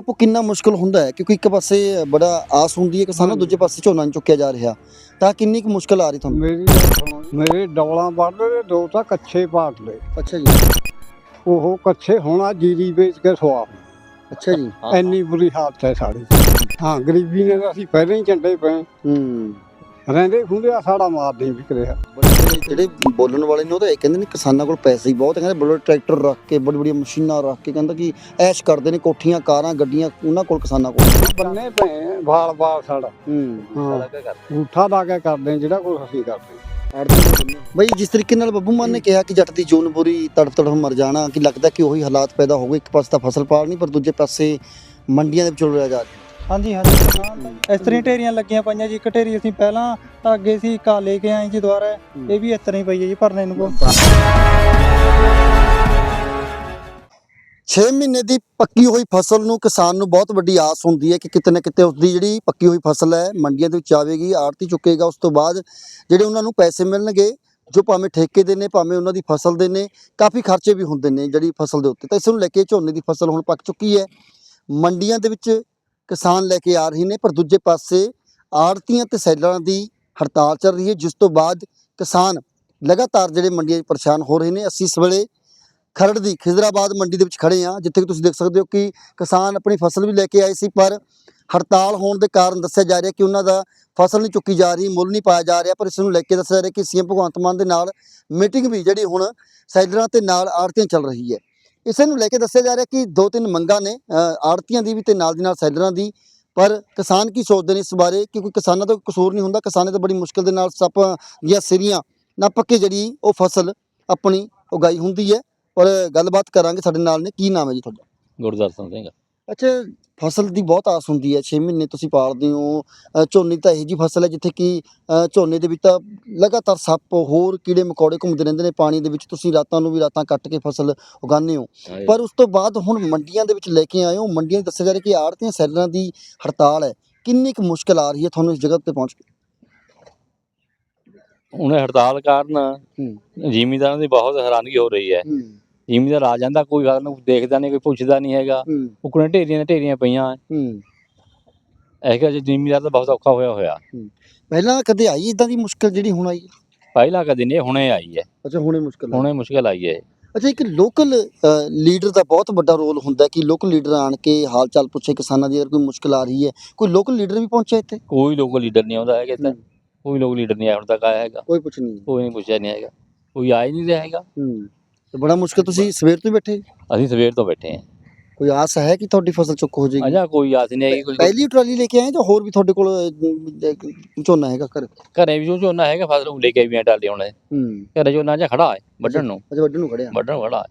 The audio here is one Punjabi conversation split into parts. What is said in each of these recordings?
ਬਾਪੂ ਕਿੰਨਾ ਮੁਸ਼ਕਲ ਹੁੰਦਾ ਹੈ ਕਿਉਂਕਿ ਇੱਕ ਪਾਸੇ ਬੜਾ ਆਸ ਹੁੰਦੀ ਹੈ ਕਿ ਸਾਨੂੰ ਦੂਜੇ ਪਾਸੇ ਝੋਨਾ ਨਹੀਂ ਚੁੱਕਿਆ ਜਾ ਰਿਹਾ ਤਾਂ ਕਿੰਨੀ ਕੁ ਮੁਸ਼ਕਲ ਆ ਰਹੀ ਤੁਹਾਨੂੰ? ਮੇਰੀ। ਮੇਰੇ ਡੌਲਾਂ ਵੱਢ ਲਏ ਦੋ ਤਾਂ ਕੱਛੇ ਪਾਟ ਲਏ। ਅੱਛਾ ਜੀ। ਉਹ ਕੱਛੇ ਹੋਣਾ ਜੀਰੀ ਵੇਚ ਕੇ ਸਵਾ ਅੱਛਾ ਜੀ। ਇੰਨੀ ਬੁਰੀ ਹਾਲਤ ਹੈ ਸਾਡੀ। ਹਾਂ ਗਰੀਬੀ ਨੇ ਤਾਂ ਅਸੀਂ ਪਹਿਲਾਂ ਹੀ ਝੰਡੇ ਪਏ। ਹੂੰ। ਰਹਿੰਦੇ ਖੁੰਦੇ ਆ ਸਾਡਾ ਮਾਰ ਨਹੀਂ ਵਿਕ ਰਿਹਾ। ਬੜੇ ਜਿਹੜੇ ਬੋਲਣ ਵਾਲੇ ਨੇ ਉਹ ਤਾਂ ਇਹ ਕਹਿੰਦੇ ਨੇ ਕਿਸਾਨਾਂ ਕੋਲ ਪੈਸੇ ਹੀ ਬਹੁਤ ਹੈ ਕਹਿੰਦੇ ਬੜੇ ਟਰੈਕਟਰ ਰੱਖ ਕੇ ਬੜੀ ਬੜੀਆਂ ਮਸ਼ੀਨਾਂ ਰੱਖ ਕੇ ਕਹਿੰਦਾ ਕਿ ਐਸ਼ ਕਰਦੇ ਨੇ ਕੋਠੀਆਂ ਕਾਰਾਂ ਗੱਡੀਆਂ ਉਹਨਾਂ ਕੋਲ ਕਿਸਾਨਾਂ ਕੋਲ। ਬੰਨੇ ਪਏ ਵਾਲ ਵਾਲ ਸਾਡਾ। ਹੂੰ। ਹਾਂ। ਝੂਠਾ ਲਾ ਕੇ ਕਰਦੇ ਜਿਹੜਾ ਕੁਝ ਅਸੀਂ ਕਰਦੇ ਬਈ ਜਿਸ ਤਰੀਕੇ ਨਾਲ ਬੱਬੂ ਮਾਨ ਨੇ ਕਿਹਾ ਕਿ ਜੱਟ ਦੀ ਜੂਨ ਬੁਰੀ ਤੜਫ ਤੜਫ ਮਰ ਜਾਣਾ ਕਿ ਲੱਗਦਾ ਕਿ ਉਹੀ ਹਾਲਾਤ ਪੈਦਾ ਹੋ ਗਏ ਇੱਕ ਪਾਸੇ ਤਾਂ ਫਸਲ ਪਾਲਣੀ ਪਰ ਦੂਜੇ ਪਾਸੇ ਮੰਡੀਆਂ ਦੇ ਵਿੱਚ ਰੁਲਿਆ ਜਾ ਰਿਹਾ। ਹਾਂਜੀ ਹਾਂਜੀ ਇਸ ਤਰ੍ਹਾਂ ਢੇਰੀਆਂ ਲੱਗੀਆਂ ਪਈਆਂ ਜੀ। ਇੱਕ ਢੇਰੀ ਅਸੀਂ ਪਹਿਲਾਂ ਤਾਂ ਅੱਗੇ ਸੀ ਕਾ ਲੈ ਕੇ ਆਏ ਜੀ ਦੁਬਾਰਾ। ਇਹ ਵੀ ਇਸ ਤਰ੍ਹਾਂ ਹੀ ਪਈ ਹੈ ਜੀ, ਭਰਨੇ ਨੂੰ 6 ਮਹੀਨੇ ਦੀ ਪੱਕੀ ਹੋਈ ਫਸਲ ਨੂੰ ਕਿਸਾਨ ਨੂੰ ਬਹੁਤ ਵੱਡੀ ਆਸ ਹੁੰਦੀ ਹੈ ਕਿ ਕਿਤੇ ਨਾ ਕਿਤੇ ਉਸਦੀ ਜਿਹੜੀ ਪੱਕੀ ਹੋਈ ਫਸਲ ਹੈ, ਮੰਡੀਆਂ ਦੇ ਵਿੱਚ ਆਵੇਗੀ ਆੜਤੀ ਚੁੱਕੇਗਾ, ਉਸ ਤੋਂ ਬਾਅਦ ਜਿਹੜੇ ਉਹਨਾਂ ਨੂੰ ਪੈਸੇ ਮਿਲਣਗੇ, ਜੋ ਭਾਵੇਂ ਠੇਕੇ ਦੇ ਨੇ, ਭਾਵੇਂ ਉਹਨਾਂ ਦੀ ਫਸਲ ਦੇ ਨੇ, ਕਾਫੀ ਖਰਚੇ ਵੀ ਹੁੰਦੇ ਨੇ ਜਿਹੜੀ ਫਸਲ ਦੇ ਉੱਤੇ। ਤਾਂ ਇਸ ਨੂੰ ਲੈ ਕੇ ਝੋਨੇ ਦੀ ਫਸਲ ਹੁਣ ਪੱਕ ਚੁੱਕੀ ਹੈ। ਮੰਡੀਆਂ ਦੇ ਵਿੱਚ ਕਿਸਾਨ ਲੈ ਕੇ ਆ ਰਹੇ ਨੇ, ਪਰ ਦੂਜੇ ਪਾਸੇ ਆੜਤੀਆਂ ਤੇ ਸੈਲਰਾਂ ਦੀ ਹੜਤਾਲ ਚੱਲ ਰਹੀ ਹੈ, ਜਿਸ ਤੋਂ ਬਾਅਦ ਕਿਸਾਨ ਲਗਾਤਾਰ ਜਿਹੜੇ ਮੰਡੀਆਂ 'ਚ ਪਰੇਸ਼ਾਨ ਹੋ ਰਹੇ ਨੇ। ਅਸੀਂ ਇਸ ਵੇਲੇ ਖਰੜ ਦੀ ਖਿਜ਼ਰਾਬਾਦ ਮੰਡੀ ਦੇ ਵਿੱਚ ਖੜੇ ਆ ਜਿੱਥੇ ਕਿ ਤੁਸੀਂ ਦੇਖ ਸਕਦੇ ਹੋ ਕਿ ਕਿਸਾਨ ਆਪਣੀ ਫਸਲ ਵੀ ਲੈ ਕੇ ਆਏ ਸੀ, ਪਰ ਹੜਤਾਲ ਹੋਣ ਦੇ ਕਾਰਨ ਦੱਸਿਆ ਜਾ ਰਿਹਾ ਕਿ ਉਹਨਾਂ ਦਾ ਫਸਲ ਨਹੀਂ ਚੁੱਕੀ ਜਾ ਰਹੀ, ਮੁੱਲ ਨਹੀਂ ਪਾਇਆ ਜਾ ਰਿਹਾ, ਪਰ ਇਸ ਨੂੰ ਲੈ ਕੇ ਦੱਸਿਆ ਜਾ ਰਿਹਾ ਕਿ ਸੀਐਮ ਭਗਵੰਤ ਮਾਨ ਦੇ ਨਾਲ ਮੀਟਿੰਗ ਵੀ ਜਿਹੜੀ ਹੁਣ ਸੈਲਰਾਂ ਤੇ ਨਾਲ ਆੜਤੀਆਂ ਚੱਲ ਰਹੀ ਹੈ। ਇਸੇ ਨੂੰ ਲੈ ਕੇ ਦੱਸਿਆ ਜਾ ਰਿਹਾ ਕਿ ਦੋ ਤਿੰਨ ਮੰਗਾਂ ਨੇ ਆੜਤੀਆਂ ਦੀ ਵੀ ਤੇ ਨਾਲ ਦੀ ਨਾਲ ਸੈਲਰਾਂ ਦੀ, ਪਰ ਕਿਸਾਨ ਕੀ ਸੋਚਦੇ ਨੇ ਇਸ ਬਾਰੇ? ਕਿਉਂਕਿ ਕਿਸਾਨਾਂ ਦਾ ਕੋਈ ਕਸੂਰ ਨਹੀਂ ਹੁੰਦਾ, ਕਿਸਾਨਾਂ ਤਾਂ ਬੜੀ ਮੁਸ਼ਕਲ ਦੇ ਨਾਲ ਸੱਪ ਜਾਂ ਸਿਰੀਆਂ ਨੱਪ ਕੇ ਜਿਹੜੀ ਉਹ ਫਸਲ ਆਪਣੀ ਉਗਾਈ ਹੁੰਦੀ ਹੈ। ਔਰ ਗੱਲਬਾਤ ਕਰਾਂਗੇ ਸਾਡੇ ਨਾਲ ਨੇ, ਕੀ ਨਾਮ ਹੈ ਜੀ ਤੁਹਾਡਾ? ਗੁਰਦਰਸ਼ਨ ਸਿੰਘ। ਅੱਛਾ ਫਸਲ ਦੀ ਬਹੁਤ ਆਸ ਹੁੰਦੀ ਹੈ 6 ਮਹੀਨੇ ਤੁਸੀਂ ਪਾਲਦੇ ਹੋ। ਝੋਨੇ ਤਾਂ ਇਹੋ ਜੀ ਫਸਲ ਹੈ ਜਿੱਥੇ ਕਿ ਝੋਨੇ ਦੇ ਵਿੱਚ ਤਾਂ ਲਗਾਤਾਰ ਸੱਪ ਹੋਰ ਕੀੜੇ ਮਕੌੜੇ ਘੁੰਮਦੇ ਰਹਿੰਦੇ ਨੇ ਪਾਣੀ ਦੇ ਵਿੱਚ ਤੁਸੀਂ ਰਾਤਾਂ ਨੂੰ ਵੀ ਰਾਤਾਂ ਕੱਟ ਕੇ ਫਸਲ ਉਗਾਉਂਦੇ ਹੋ। ਪਰ ਉਸ ਤੋਂ ਬਾਅਦ ਹੁਣ ਮੰਡੀਆਂ ਦੇ ਵਿੱਚ ਲੈ ਕੇ ਆਏ ਹੋ। ਮੰਡੀਆਂ ਦੱਸਿਆ ਜਾ ਰਿਹਾ ਕਿ ਆੜਤੀਆਂ ਸੈਲਰਾਂ ਦੀ ਹੜਤਾਲ ਹੈ। ਕਿੰਨੀ ਕੁ ਮੁਸ਼ਕਲ ਆ ਰਹੀ ਹੈ ਤੁਹਾਨੂੰ ਇਸ ਜਗ੍ਹਾ ਤੇ ਪਹੁੰਚ ਕੇ? ਹੁਣ ਹੜਤਾਲ ਕਾਰਨ ਜ਼ਿਮੀਂਦਾਰਾਂ ਦੀ ਬਹੁਤ ਹੈਰਾਨਗੀ ਹੋ ਰਹੀ ਹੂੰ। ਜ਼ਿਮੀਂਦਾਰ ਆ ਜਾਂਦਾ ਕੋਈ ਗੱਲ ਨੂੰ ਦੇਖਦਾ ਨਹੀਂ ਕੋਈ ਪੁੱਛਦਾ ਨਹੀਂ ਹੈਗਾ। ਉਕਣੇ ਢੇਰੀਆਂ ਢੇਰੀਆਂ ਪਈਆਂ। ਹੂੰ। ਇਹ ਕਿ ਜ਼ਿਮੀਂਦਾਰ ਤਾਂ ਬਹੁਤ ਔਖਾ ਹੋਇਆ ਹੋਇਆ। ਪਹਿਲਾਂ ਕਦੇ ਆਈ ਇਦਾਂ ਦੀ ਮੁਸ਼ਕਲ ਜਿਹੜੀ ਹੁਣ ਆਈ? ਪਹਿਲਾਂ ਕਦੇ ਨਹੀਂ ਹੁਣੇ ਆਈ ਹੈ। ਅੱਛਾ ਹੁਣੇ ਮੁਸ਼ਕਲ ਹੁਣੇ ਮੁਸ਼ਕਲ ਆਈ ਹੈ। ਅੱਛਾ ਇੱਕ ਲੋਕਲ ਲੀਡਰ ਦਾ ਬਹੁਤ ਵੱਡਾ ਰੋਲ ਹੁੰਦਾ ਕਿ ਲੋਕਲ ਲੀਡਰ ਆਣ ਕੇ ਹਾਲ ਚਾਲ ਪੁੱਛੇ ਕਿਸਾਨਾਂ ਦੀ ਅਗਰ ਕੋਈ ਮੁਸ਼ਕਲ ਆ ਰਹੀ ਹੈ। ਕੋਈ ਲੋਕਲ ਲੀਡਰ ਵੀ ਪਹੁੰਚਿਆ ਇੱਥੇ? ਕੋਈ ਲੋਕ ਲੀਡਰ ਨਹੀਂ ਆਉਂਦਾ ਹੈਗਾ ਇੱਥੇ। ਕੋਈ ਲੋਕ ਲੀਡਰ ਨਹੀਂ ਆਇਆ ਹੁਣ ਤੱਕ ਆਇਆ ਹੈਗਾ। ਕੋਈ ਪੁੱਛ ਨਹੀਂ। ਕੋਈ ਨਹੀਂ ਪੁੱਛਿਆ ਨਹੀਂ ਹੈਗਾ। ਕੋਈ ਆ ਹੀ ਨਹੀਂ ਰਿਹਾ ਹੈਗਾ। ਹੂੰ। ਤੇ ਬੜਾ ਮੁਸ਼ਕਲ ਤੁਸੀਂ ਸਵੇਰ ਤੋਂ ਹੀ ਬੈਠੇ? ਅਸੀਂ ਸਵੇਰ ਤੋਂ ਬੈਠੇ ਹਾਂ। ਕੋਈ ਆਸ ਹੈ ਕਿ ਤੁਹਾਡੀ ਫਸਲ ਚੁੱਕ ਹੋ ਜਾਏਗੀ? ਅਜਾ ਕੋਈ ਆਸ ਨਹੀਂ ਹੈਗੀ ਕੋਈ ਪਹਿਲੀ ਟਰਾਲੀ ਲੈ ਕੇ ਆਏ ਜਾਂ ਹੋਰ ਵੀ ਤੁਹਾਡੇ ਕੋਲ ਅਹ, ਝੋਨਾ ਹੈਗਾ ਘਰ? ਘਰੇ ਵੀ ਜੋ ਝੋਨਾ ਹੈਗਾ ਫਸਲ ਉਹ ਲੈ ਕੇ ਵੀ ਟਾਲੇ ਹੁਣ ਹੂੰ। ਘਰੇ ਝੋਨਾ ਜਾਂ ਖੜਾ ਹੈ ਵੱਢਣ ਨੂੰ। ਅੱਛਾ ਵੱਢਣ ਨੂੰ ਖੜਿਆ ਵੱਢਣ ਖੜਾ ਹੈ।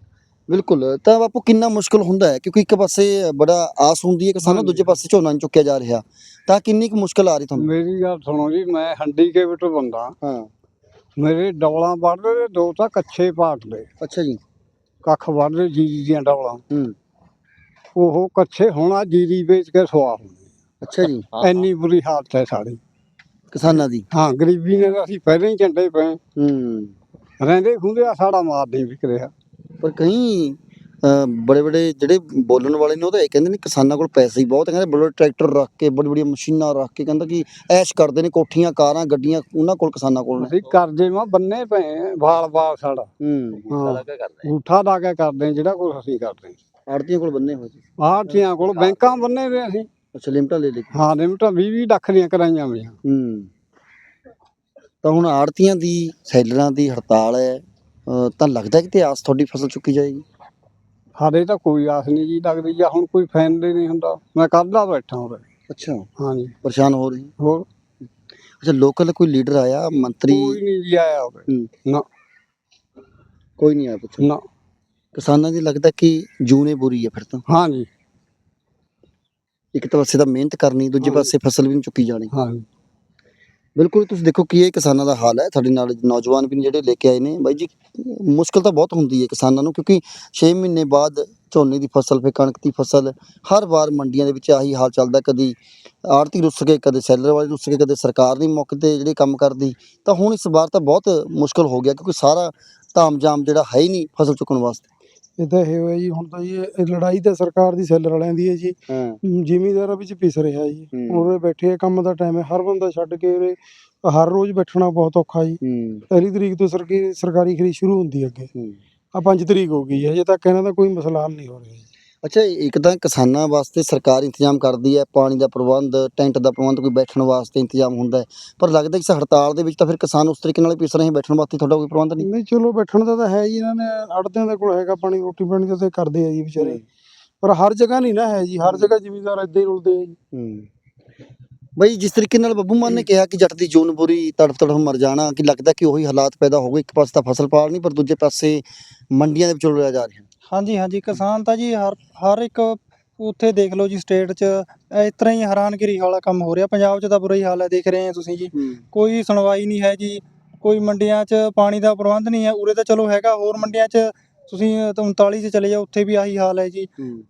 ਬਿਲਕੁਲ। ਤਾਂ ਬਾਪੂ ਕਿੰਨਾ ਮੁਸ਼ਕਲ ਹੁੰਦਾ ਹੈ? ਕਿਉਂਕਿ ਇੱਕ ਪਾਸੇ ਬੜਾ ਆਸ ਹੁੰਦੀ ਹੈ ਕਿ ਸਾਨੂੰ ਦੂਜੇ ਪਾਸੇ ਝੋਨਾ ਨਹੀਂ ਚੁੱਕਿਆ ਜਾ ਰਿਹਾ। ਤਾਂ ਕਿੰਨੀ ਕੁ ਮੁਸ਼ਕਲ ਆ ਰਹੀ ਤੁਹਾਨੂੰ? ਮੇਰੀ ਗੱਲ ਸੁਣੋ ਜੀ ਮੈਂ ਹੰਡੀ ਕੇ ਵਿੱਚੋਂ ਬੰਦਾ। ਹਾਂ। ਮੇਰੇ ਡੌਲਾਂ ਵੱਢ ਲਏ ਦੋ ਤਾਂ ਕੱਛੇ ਪਾਟ ਲਏ। ਅੱਛਾ ਜੀ। ਕੱਖ ਵੱਢ ਲਏ ਜੀਰੀ ਦੀਆਂ ਡੌਲਾਂ। ਹੂੰ। ਉਹ ਕੱਛੇ ਹੋਣਾ ਜੀਰੀ ਵੇਚ ਕੇ ਸਵਾ ਅੱਛਾ ਜੀ। ਇੰਨੀ ਬੁਰੀ ਹਾਲਤ ਹੈ ਸਾਡੀ। ਕਿਸਾਨਾਂ ਦੀ। ਹਾਂ ਗਰੀਬੀ ਨੇ ਤਾਂ ਅਸੀਂ ਪਹਿਲਾਂ ਹੀ ਝੰਡੇ ਪਏ। ਹੂੰ। ਰਹਿੰਦੇ ਖੁੰਦੇ ਆ ਸਾਡਾ ਮਾਰ ਨਹੀਂ ਵਿਕ ਰਿਹਾ। ਪਰ ਕਈ ਬੜੇ ਬੜੇ ਜਿਹੜੇ ਬੋਲਣ ਵਾਲੇ ਨੇ ਉਹ ਤਾਂ ਇਹ ਕਹਿੰਦੇ ਨੇ ਕਿਸਾਨਾਂ ਕੋਲ ਪੈਸੇ ਹੀ ਬਹੁਤ ਹੈ ਕਹਿੰਦੇ ਬੜੇ ਟਰੈਕਟਰ ਰੱਖ ਕੇ ਬੜੀ ਬੜੀਆਂ ਮਸ਼ੀਨਾਂ ਰੱਖ ਕੇ ਕਹਿੰਦਾ ਕਿ ਐਸ਼ ਕਰਦੇ ਨੇ ਕੋਠੀਆਂ ਕਾਰਾਂ ਗੱਡੀਆਂ ਉਹਨਾਂ ਕੋਲ ਕਿਸਾਨਾਂ ਕੋਲ ਨੇ। ਅਸੀਂ ਕਰਜ਼ੇ ਮਾ ਬੰਨੇ ਪਏ ਵਾਲ ਵਾਲ ਸਾਡਾ। ਹੂੰ। ਹਾਂ ਝੂਠਾ ਲਾ ਕੇ ਕਰਦੇ ਜਿਹੜਾ ਕੁਝ ਅਸੀਂ ਕਰਦੇ ਆੜਤੀਆਂ ਕੋਲ ਬੰਨੇ ਹੋਏ ਸੀ। ਆੜਤੀਆਂ ਕੋਲ ਬੈਂਕਾਂ ਬੰਨੇ ਵੇ ਅਸੀਂ। ਅੱਛਾ ਲਿਮਟਾਂ ਲੈ ਲੈ ਕੇ ਹਾਂ ਲਿਮਟਾਂ 20 20 ਲੱਖ ਦੀਆਂ ਕਰਾਈਆਂ ਹੋਈਆਂ ਹੂੰ। ਤਾਂ ਹੁਣ ਆੜਤੀਆਂ ਦੀ ਸੈਲਰਾਂ ਦੀ ਹੜਤਾਲ ਹੈ ਤਾਂ ਲੱਗਦਾ ਕਿ ਤੇ ਆਸ ਤੁਹਾਡੀ ਫਸਲ ਚੁੱਕੀ ਜਾਏਗੀ? ਸਾਡੇ ਤਾਂ ਕੋਈ ਆਸ ਨਹੀਂ ਜੀ ਲੱਗਦੀ ਜਾਂ ਹੁਣ ਕੋਈ ਫਾਇਦਾ ਨਹੀਂ ਹੁੰਦਾ। ਮੈਂ ਕੱਲ੍ਹ ਦਾ ਬੈਠਾ ਹਾਂ ਉਰੇ। ਅੱਛਾ। ਹਾਂਜੀ। ਪਰੇਸ਼ਾਨ ਹੋ ਰਹੀ? ਹੋਰ? ਅੱਛਾ ਲੋਕਲ ਕੋਈ ਲੀਡਰ ਆਇਆ ਮੰਤਰੀ? ਕੋਈ ਨਹੀਂ ਜੀ ਆਇਆ ਉਰੇ। ਨਾ। ਕੋਈ ਨਹੀਂ ਆਇਆ ਪੁੱਛੋ। ਨਾ। ਕਿਸਾਨਾਂ ਦੀ ਲੱਗਦਾ ਕਿ ਜੂਨੇ ਬੁਰੀ ਹੈ ਫਿਰ ਤਾਂ। ਹਾਂਜੀ। ਇੱਕ ਪਾਸੇ ਤਾਂ ਮਿਹਨਤ ਕਰਨੀ ਦੂਜੇ। ਪਾਸੇ ਫਸਲ ਵੀ ਨਹੀਂ ਚੁੱਕੀ ਜਾਣੀ। ਹਾਂਜੀ। ਬਿਲਕੁਲ ਤੁਸੀਂ ਦੇਖੋ ਕੀ ਇਹ ਕਿਸਾਨਾਂ ਦਾ ਹਾਲ ਹੈ। ਸਾਡੇ ਨਾਲ ਨੌਜਵਾਨ ਵੀ ਨੇ ਜਿਹੜੇ ਲੈ ਕੇ ਆਏ ਨੇ। ਬਾਈ ਜੀ, ਮੁਸ਼ਕਲ ਤਾਂ ਬਹੁਤ ਹੁੰਦੀ ਹੈ ਕਿਸਾਨਾਂ ਨੂੰ, ਕਿਉਂਕਿ 6 ਮਹੀਨੇ ਬਾਅਦ ਝੋਨੇ ਦੀ ਫਸਲ, ਫਿਰ ਕਣਕ ਦੀ ਫਸਲ, ਹਰ ਵਾਰ ਮੰਡੀਆਂ ਦੇ ਵਿੱਚ ਆਹੀ ਹਾਲ ਚੱਲਦਾ, ਕਦੀ ਆੜਤੀ ਰੁੱਸ ਕੇ ਕਦੇ ਸੈਲਰ ਵਾਲੇ ਰੁੱਸ ਕੇ ਕਦੇ ਸਰਕਾਰ ਨਹੀਂ ਮੌਕੇ ਤੇ ਜਿਹੜੇ ਕੰਮ ਕਰਦੀ। ਤਾਂ ਹੁਣ ਇਸ ਵਾਰ ਤਾਂ ਬਹੁਤ ਮੁਸ਼ਕਲ ਹੋ ਗਿਆ, ਕਿਉਂਕਿ ਸਾਰਾ ਧਾਮ ਜਾਮ ਜਿਹੜਾ ਹੈ ਹੀ ਨਹੀਂ ਫਸਲ ਚੁੱਕਣ ਵਾਸਤੇ। ਇਹ ਤਾਂ ਇਹ ਹੋਇਆ ਜੀ ਹੁਣ ਤਾਂ ਜੀ ਇਹ ਲੜਾਈ ਤਾਂ ਸਰਕਾਰ ਦੀ ਸੈਲਰ ਵਾਲਿਆਂ ਦੀ ਹੈ ਜੀ। ਹਾਂ। ਜ਼ਿਮੀਂਦਾਰਾਂ ਵਿੱਚ ਪਿਸ ਰਿਹਾ ਜੀ। ਹੂੰ। ਉਰੇ ਬੈਠੇ ਆ, ਕੰਮ ਦਾ ਟਾਈਮ ਹੈ ਹਰ ਬੰਦਾ ਛੱਡ ਕੇ ਉਰੇ ਹਰ ਰੋਜ਼ ਬੈਠਣਾ ਬਹੁਤ ਔਖਾ ਜੀ। ਹੂੰ। ਪਹਿਲੀ ਤਰੀਕ ਤੋਂ ਸਰਕੀ ਸਰਕਾਰੀ ਖਰੀਦ ਸ਼ੁਰੂ ਹੁੰਦੀ ਹੈ ਅੱਗੇ। ਹੂੰ। ਆ 5 ਤਰੀਕ ਹੋ ਗਈ ਹੈ ਅਜੇ ਤੱਕ ਇਹਨਾਂ ਦਾ ਕੋਈ ਮਸਲਾ ਹੱਲ ਨਹੀਂ ਹੋ ਰਿਹਾ ਜੀ। ਅੱਛਾ ਇੱਕ ਤਾਂ ਕਿਸਾਨਾਂ ਵਾਸਤੇ ਸਰਕਾਰ ਇੰਤਜ਼ਾਮ ਕਰਦੀ ਹੈ ਪਾਣੀ ਦਾ ਪ੍ਰਬੰਧ ਟੈਂਟ ਦਾ ਪ੍ਰਬੰਧ ਕੋਈ ਬੈਠਣ ਵਾਸਤੇ ਇੰਤਜ਼ਾਮ ਹੁੰਦਾ ਹੈ। ਪਰ ਲੱਗਦਾ ਕਿ ਇਸ ਹੜਤਾਲ ਦੇ ਵਿੱਚ ਤਾਂ ਫਿਰ ਕਿਸਾਨ ਉਸ ਤਰੀਕੇ ਨਾਲ ਹੀ ਪਿਸ ਰਹੇ ਬੈਠਣ ਵਾਸਤੇ ਤੁਹਾਡਾ ਕੋਈ ਪ੍ਰਬੰਧ ਨਹੀਂ? ਨਹੀਂ ਚਲੋ ਬੈਠਣ ਦਾ ਤਾਂ ਹੈ ਜੀ ਇਹਨਾਂ ਨੇ ਅੜਦਿਆਂ ਦੇ ਕੋਲ ਹੈਗਾ ਪਾਣੀ ਰੋਟੀ ਪਾਣੀ ਦਾ ਤੇ ਕਰਦੇ ਆ ਜੀ ਵਿਚਾਰੇ। ਪਰ ਹਰ ਜਗ੍ਹਾ ਨਹੀਂ ਨਾ ਹੈ ਜੀ ਹਰ ਜਗ੍ਹਾ ਜ਼ਿਮੀਂਦਾਰ ਏਦਾਂ ਹੀ ਰੁਲਦੇ ਆ ਜੀ। ਹੂੰ। ਬਈ ਜਿਸ ਤਰੀਕੇ ਨਾਲ ਬੱਬੂ ਮਾਨ ਨੇ ਕਿਹਾ ਕਿ ਜੱਟ ਦੀ ਜੂਨ ਬੁਰੀ ਤੜਫ ਤੜਫ ਮਰ ਜਾਣਾ ਕਿ ਲੱਗਦਾ ਕਿ ਉਹੀ ਹਾਲਾਤ ਪੈਦਾ ਹੋ ਗਏ ਇੱਕ ਪਾਸੇ ਤਾਂ ਫਸਲ ਪਾਲ ਨਹੀਂ ਪਰ ਦੂਜੇ ਪਾਸੇ ਮੰਡੀਆਂ ਦੇ ਵਿੱਚ ਰੁਲਿਆ ਜਾ ਰਿਹਾ। ਹਾਂਜੀ ਹਾਂਜੀ ਕਿਸਾਨ ਤਾਂ ਜੀ ਹਰ ਹਰ ਇੱਕ ਉੱਥੇ ਦੇਖ ਲਓ ਜੀ ਸਟੇਟ 'ਚ ਇਸ ਤਰ੍ਹਾਂ ਹੀ ਹੈਰਾਨਗਰੀ ਵਾਲਾ ਕੰਮ ਹੋ ਰਿਹਾ। ਪੰਜਾਬ 'ਚ ਤਾਂ ਬੁਰਾ ਹੀ ਹਾਲ ਹੈ ਦੇਖ ਰਹੇ ਆ ਤੁਸੀਂ ਜੀ। ਕੋਈ ਸੁਣਵਾਈ ਨਹੀਂ ਹੈ ਜੀ। ਕੋਈ ਮੰਡੀਆਂ 'ਚ ਪਾਣੀ ਦਾ ਪ੍ਰਬੰਧ ਨਹੀਂ ਹੈ। ਉਰੇ ਤਾਂ ਚਲੋ ਹੈਗਾ ਹੋਰ ਮੰਡੀਆਂ 'ਚ ਤੁਸੀਂ 39 'ਚ ਚਲੇ ਜਾਓ ਉੱਥੇ ਵੀ ਆਹੀ ਹਾਲ ਹੈ ਜੀ।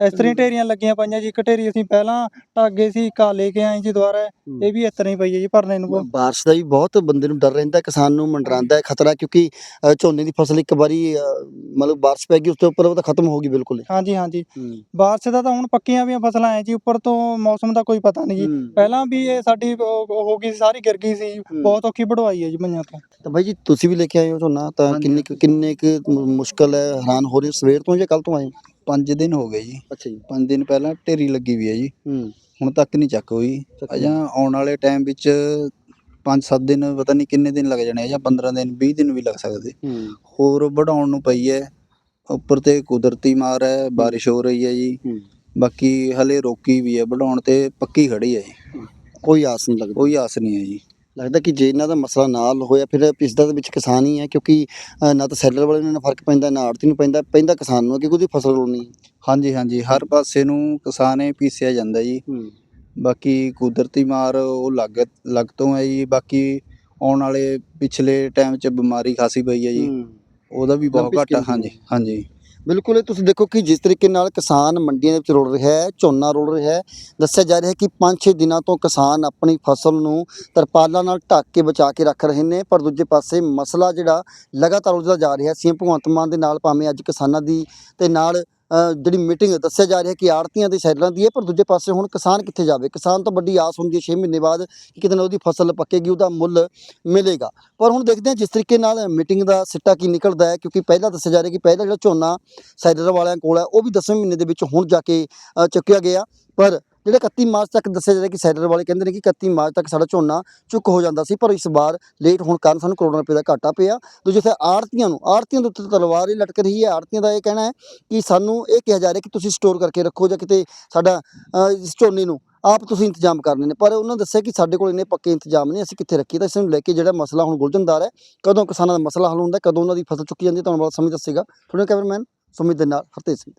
ਇਸ ਤਰ੍ਹਾਂ ਹੀ ਢੇਰੀਆਂ ਲੱਗੀਆਂ ਪਈਆਂ ਜੀ। ਇੱਕ ਢੇਰੀ ਅਸੀਂ ਪਹਿਲਾਂ ਢਾਗੇ ਸੀ ਕਾ ਲੈ ਕੇ ਆਏ ਜੀ ਦੁਬਾਰਾ। ਇਹ ਵੀ ਇਸ ਤਰ੍ਹਾਂ ਹੀ ਪਈ ਹੈ ਜੀ ਭਰਨੇ ਨੂੰ। ਬਾਰਿਸ਼ ਦਾ ਵੀ ਬਹੁਤ ਬੰਦੇ ਨੂੰ ਡਰ ਰਹਿੰਦਾ ਕਿਸਾਨ ਨੂੰ ਮੰਡਰਾਉਂਦਾ ਹੈ ਖਤਰਾ ਕਿਉਂਕਿ ਅ, ਝੋਨੇ ਦੀ ਫਸਲ ਇੱਕ ਵਾਰੀ ਅ, ਮਤਲਬ ਬਾਰਿਸ਼ ਪੈ ਗਈ ਉਸ ਤੋਂ ਉੱਪਰ ਉਹ ਤਾਂ ਖਤਮ ਹੋ ਗਈ ਬਿਲਕੁਲ। ਹਾਂਜੀ ਹਾਂਜੀ। ਬਾਰਿਸ਼ ਦਾ ਤਾਂ ਹੁਣ ਪੱਕੀਆਂ ਵੀਆਂ ਫਸਲਾਂ ਐ ਜੀ ਉੱਪਰ ਤੋਂ ਮੌਸਮ ਦਾ ਕੋਈ ਪਤਾ ਨਹੀਂ ਜੀ। ਪਹਿਲਾਂ ਵੀ ਇਹ ਸਾਡੀ ਉਹ- ਉਹ ਹੋ ਗਈ ਸੀ ਸਾਰੀ ਗਿਰ ਗਈ ਸੀ। ਬਹੁਤ ਔਖੀ ਵਢਵਾਈ ਹੈ ਜੀ ਮਈਆਂ ਤੋਂ। ਤਾਂ ਬਾਈ ਜੀ ਤੁਸੀਂ ਵੀ ਲੈ ਕੇ ਆਏ ਹੋ ਝੋਨਾ ਤਾਂ ਹਾਂਜੀ। ਕਿੰਨੀ ਕੁ- ਕਿੰਨੇ ਕੁ ਮੁ- ਮੁਸ਼ਕਲ ਹੈ ਹੈਰਾਨ ਹੋ ਰਹੇ ਸਵੇਰ ਤੋਂ ਜਾਂ ਕੱਲ ਤੋਂ ਆਏ ਹੋ? ਪੰਜ ਦਿਨ ਹੋ ਗਏ ਜੀ। ਅੱਛਾ ਜੀ। ਪੰਜ ਦਿਨ ਪਹਿਲਾਂ ਢੇਰੀ ਲੱਗੀ ਵੀ ਹੈ ਜੀ। ਹੂੰ। ਹੁਣ ਤੱਕ ਨਹੀਂ ਚੱਕ ਹੋਈ। ਅਜਾਂ ਆਉਣ ਵਾਲੇ ਟਾਈਮ ਵਿੱਚ 5-7 ਦਿਨ ਪਤਾ ਨਹੀਂ ਕਿੰਨੇ ਦਿਨ ਲੱਗ ਜਾਣੇ ਜਾਂ 15 ਦਿਨ 20 ਦਿਨ ਵੀ ਲੱਗ ਸਕਦੇ। ਹੂੰ। ਹੋਰ ਵਧਾਉਣ ਨੂੰ ਪਈ ਹੈ। ਉੱਪਰ ਤੇ ਕੁਦਰਤੀ ਮਾਰ ਹੈ ਬਾਰਿਸ਼ ਹੋ ਰਹੀ ਹੈ ਜੀ। ਬਾਕੀ ਹਲੇ ਰੋਕੀ ਵੀ ਹੈ ਵਧਾਉਣ ਤੇ ਪੱਕੀ ਖੜੀ ਹੈ ਜੀ। ਕੋਈ ਆਸ ਨਹੀਂ ਲੱਗਦੀ। ਕੋਈ ਆਸ ਨਹੀਂ ਹੈ ਜੀ। ਲੱਗਦਾ ਕਿ ਜੇ ਇਹਨਾਂ ਦਾ ਮਸਲਾ ਨਾ ਹੱਲ ਹੋਇਆ ਫਿਰ ਪਿਸਦਾ ਦੇ ਵਿੱਚ ਕਿਸਾਨ ਹੀ ਹੈ ਕਿਉਂਕਿ ਅ, ਨਾ ਤਾਂ ਸੈਲਰ ਵਾਲੇ ਨੂੰ ਫ਼ਰਕ ਪੈਂਦਾ ਨਾ ਆੜਤੀ ਨੂੰ ਪੈਂਦਾ ਪੈਂਦਾ ਕਿਸਾਨ ਨੂੰ ਹੈ ਕਿਉਂਕਿ ਉਹਦੀ ਫਸਲ ਰੋਣੀ ਹਾਂਜੀ ਹਾਂਜੀ ਹਰ ਪਾਸੇ ਨੂੰ ਕਿਸਾਨੇ ਪੀਸਿਆ ਜਾਂਦਾ ਜੀ। ਹੂੰ। ਬਾਕੀ ਕੁਦਰਤੀ ਮਾਰ ਉਹ ਲੱਗ ਲੱਗ ਤੋਂ ਹੈ ਜੀ ਬਾਕੀ ਆਉਣ ਵਾਲੇ ਪਿਛਲੇ ਟਾਈਮ 'ਚ ਬਿਮਾਰੀ ਖਾਸੀ ਪਈ ਹੈ ਜੀ। ਉਹਦਾ ਵੀ ਬਹੁਤ ਲੰਬੀ ਘੱਟ ਹਾਂਜੀ ਹਾਂਜੀ। ਬਿਲਕੁਲ ਇਹ ਤੁਸੀਂ ਦੇਖੋ ਕਿ ਜਿਸ ਤਰੀਕੇ ਨਾਲ ਕਿਸਾਨ ਮੰਡੀਆਂ ਦੇ ਵਿੱਚ ਰੁਲ ਰਿਹਾ ਹੈ, ਝੋਨਾ ਰੁਲ ਰਿਹਾ ਹੈ, ਦੱਸਿਆ ਜਾ ਰਿਹਾ ਹੈ ਕਿ 5-6 ਦਿਨਾਂ ਤੋਂ ਕਿਸਾਨ ਆਪਣੀ ਫਸਲ ਨੂੰ ਤਰਪਾਲਾਂ ਨਾਲ ਢੱਕ ਕੇ ਬਚਾ ਕੇ ਰੱਖ ਰਹੇ ਨੇ, ਪਰ ਦੂਜੇ ਪਾਸੇ ਮਸਲਾ ਜਿਹੜਾ ਲਗਾਤਾਰ ਉਲਝਦਾ ਜਾ ਰਿਹਾ ਸੀ ਭਗਵੰਤ ਮਾਨ ਦੇ ਨਾਲ ਭਾਵੇਂ ਅੱਜ ਕਿਸਾਨਾਂ ਦੀ ਤੇ ਨਾਲ ਜਿਹੜੀ ਮੀਟਿੰਗ ਦੱਸਿਆ ਜਾ ਰਿਹਾ ਕਿ ਆੜਤੀਆਂ ਦੇ ਸੈਲਰਾਂ ਦੀ ਹੈ, ਪਰ ਦੂਜੇ ਪਾਸੇ ਹੁਣ ਕਿਸਾਨ ਕਿੱਥੇ ਜਾਵੇ? ਕਿਸਾਨ ਤੋਂ ਵੱਡੀ ਆਸ ਹੁੰਦੀ ਹੈ 6 ਮਹੀਨੇ ਬਾਅਦ ਕਿ ਕਿਤੇ ਨਾ ਉਹਦੀ ਫਸਲ ਪੱਕੇਗੀ, ਉਹਦਾ ਮੁੱਲ ਮਿਲੇਗਾ। ਪਰ ਹੁਣ ਦੇਖਦੇ ਹਾਂ ਜਿਸ ਤਰੀਕੇ ਨਾਲ ਮੀਟਿੰਗ ਦਾ ਸਿੱਟਾ ਕੀ ਨਿਕਲਦਾ ਹੈ, ਕਿਉਂਕਿ ਪਹਿਲਾਂ ਦੱਸਿਆ ਜਾ ਰਿਹਾ ਕਿ ਪਹਿਲਾਂ ਜਿਹੜਾ ਝੋਨਾ ਸੈਲਰ ਵਾਲਿਆਂ ਕੋਲ ਹੈ, ਉਹ ਵੀ 10ਵੇਂ ਮਹੀਨੇ ਦੇ ਵਿੱਚ ਹੁਣ ਜਾ ਕੇ ਚੁੱਕਿਆ ਗਿਆ। ਪਰ ਜਿਹੜੇ 31 ਮਾਰਚ ਤੱਕ ਦੱਸਿਆ ਜਾ ਰਿਹਾ ਕਿ ਸੈਲਰ ਵਾਲੇ ਕਹਿੰਦੇ ਨੇ ਕਿ 31 ਮਾਰਚ ਤੱਕ ਸਾਡਾ ਝੋਨਾ ਚੁੱਕ ਹੋ ਜਾਂਦਾ ਸੀ, ਪਰ ਇਸ ਵਾਰ ਲੇਟ ਹੋਣ ਕਾਰਨ ਸਾਨੂੰ ਕਰੋੜਾਂ ਰੁਪਏ ਦਾ ਘਾਟਾ ਪਿਆ। ਦੂਜੇ ਤੇ ਆੜਤੀਆਂ ਨੂੰ ਆੜਤੀਆਂ ਦੇ ਉੱਤੇ ਤਲਵਾਰ ਹੀ ਲਟਕ ਰਹੀ ਹੈ। ਆੜਤੀਆਂ ਦਾ ਇਹ ਕਹਿਣਾ ਹੈ ਕਿ ਸਾਨੂੰ ਇਹ ਕਿਹਾ ਜਾ ਰਿਹਾ ਕਿ ਤੁਸੀਂ ਸਟੋਰ ਕਰਕੇ ਰੱਖੋ ਜਾਂ ਕਿਤੇ ਸਾਡਾ ਇਸ ਝੋਨੇ ਨੂੰ ਆਪ ਤੁਸੀਂ ਇੰਤਜ਼ਾਮ ਕਰਨੇ ਨੇ ਪਰ ਉਹਨਾਂ ਦੱਸਿਆ ਕਿ ਸਾਡੇ ਕੋਲ ਇੰਨੇ ਪੱਕੇ ਇੰਤਜ਼ਾਮ ਨਹੀਂ, ਅਸੀਂ ਕਿੱਥੇ ਰੱਖੀਏ? ਤਾਂ ਇਸ ਨੂੰ ਲੈ ਕੇ ਜਿਹੜਾ ਮਸਲਾ ਹੁਣ ਗੁਲਝਣਦਾਰ ਹੈ, ਕਦੋਂ ਕਿਸਾਨਾਂ ਦਾ ਮਸਲਾ ਹੱਲ ਹੁੰਦਾ, ਕਦੋਂ ਉਹਨਾਂ ਦੀ ਫਸਲ ਚੁੱਕੀ ਜਾਂਦੀ ਹੈ ਤੁਹਾਨੂੰ ਬਹੁਤ ਸਮਝ ਦੱਸੇਗਾ। ਤੁਹਾਡੇ ਕੈਮਰਾਮੈਨ ਸੁਮਿਤ ਦੇ ਨਾਲ ਹਰਤੇਜ ਸਿੰਘ।